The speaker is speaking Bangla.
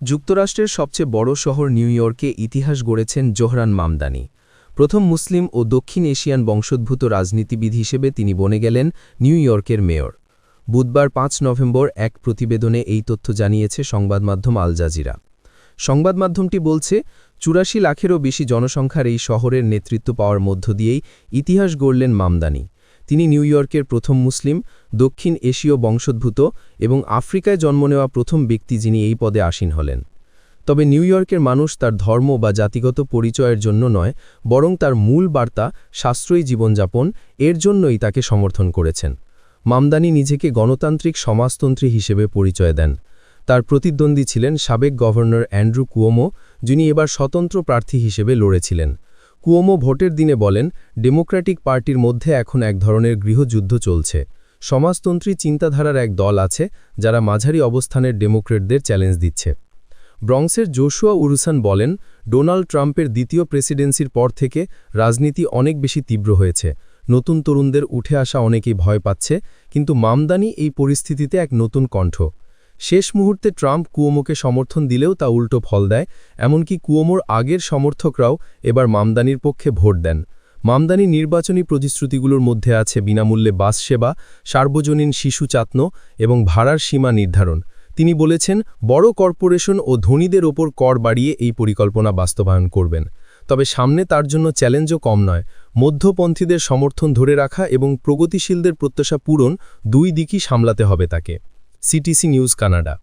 যুক্তরাষ্ট্রের সবচেয়ে বড় শহর নিউ ইয়র্কে ইতিহাস গড়েছেন জোহরান মামদানি। প্রথম মুসলিম ও দক্ষিণ এশিয়ান বংশোদ্ভূত রাজনীতিবিদ হিসেবে তিনি বনে গেলেন নিউ ইয়র্কের মেয়র। বুধবার পাঁচ নভেম্বর এক প্রতিবেদনে এই তথ্য জানিয়েছে সংবাদমাধ্যম আল জাজিরা। সংবাদমাধ্যমটি বলছে, চুরাশি লাখেরও বেশি জনসংখ্যার এই শহরের নেতৃত্ব পাওয়ার মধ্য দিয়েই ইতিহাস গড়লেন মামদানি। তিনি নিউ ইয়র্কের প্রথম মুসলিম, দক্ষিণ এশীয় বংশোদ্ভূত এবং আফ্রিকায় জন্ম নেওয়া প্রথম ব্যক্তি যিনি এই পদে আসীন হলেন। তবে নিউ ইয়র্কের মানুষ তার ধর্ম বা জাতিগত পরিচয়ের জন্য নয়, বরং তার মূল বার্তা, সাশ্রয়ী জীবনযাপন, এর জন্যই তাকে সমর্থন করেছেন। মামদানি নিজেকে গণতান্ত্রিক সমাজতন্ত্রী হিসেবে পরিচয় দেন। তার প্রতিদ্বন্দ্বী ছিলেন সাবেক গভর্নর অ্যান্ড্রু কুয়োমো, যিনি এবার স্বতন্ত্র প্রার্থী হিসেবে লড়েছিলেন। কুয়োমো ভোটের দিনে বলেন, ডেমোক্র্যাটিক পার্টির মধ্যে এখন এক ধরনের গৃহযুদ্ধ চলছে। সমাজতন্ত্রী চিন্তাধারার এক দল আছে, যারা মাঝারি অবস্থানের ডেমোক্রেটদের চ্যালেঞ্জ দিচ্ছে। ব্রংসের জোশুয়া উরুসান বলেন, ডোনাল্ড ট্রাম্পের দ্বিতীয় প্রেসিডেন্সির পর থেকে রাজনীতি অনেক বেশি তীব্র হয়েছে। নতুন তরুণদের উঠে আসা অনেকেই ভয় পাচ্ছে, কিন্তু মামদানি এই পরিস্থিতিতে এক নতুন কণ্ঠ। শেষ মুহূর্তে ট্রাম্প কুয়োমোকে সমর্থন দিলেও তা উল্টো ফল দেয়, এমনকি কুয়োমোর আগের সমর্থকরাও এবার মামদানির পক্ষে ভোট দেন। মামদানি নির্বাচনী প্রতিশ্রুতিগুলোর মধ্যে আছে বিনামূল্যে বাস সেবা, সার্বজনীন শিশু চাত্ন এবং ভাড়ার সীমা নির্ধারণ। তিনি বলেছেন, বড় কর্পোরেশন ও ধনীদের ওপর কর বাড়িয়ে এই পরিকল্পনা বাস্তবায়ন করবেন। তবে সামনে তার জন্য চ্যালেঞ্জও কম নয়। মধ্যপন্থীদের সমর্থন ধরে রাখা এবং প্রগতিশীলদের প্রত্যাশা পূরণ দুই দিকই সামলাতে হবে তাকে। CTC news Canada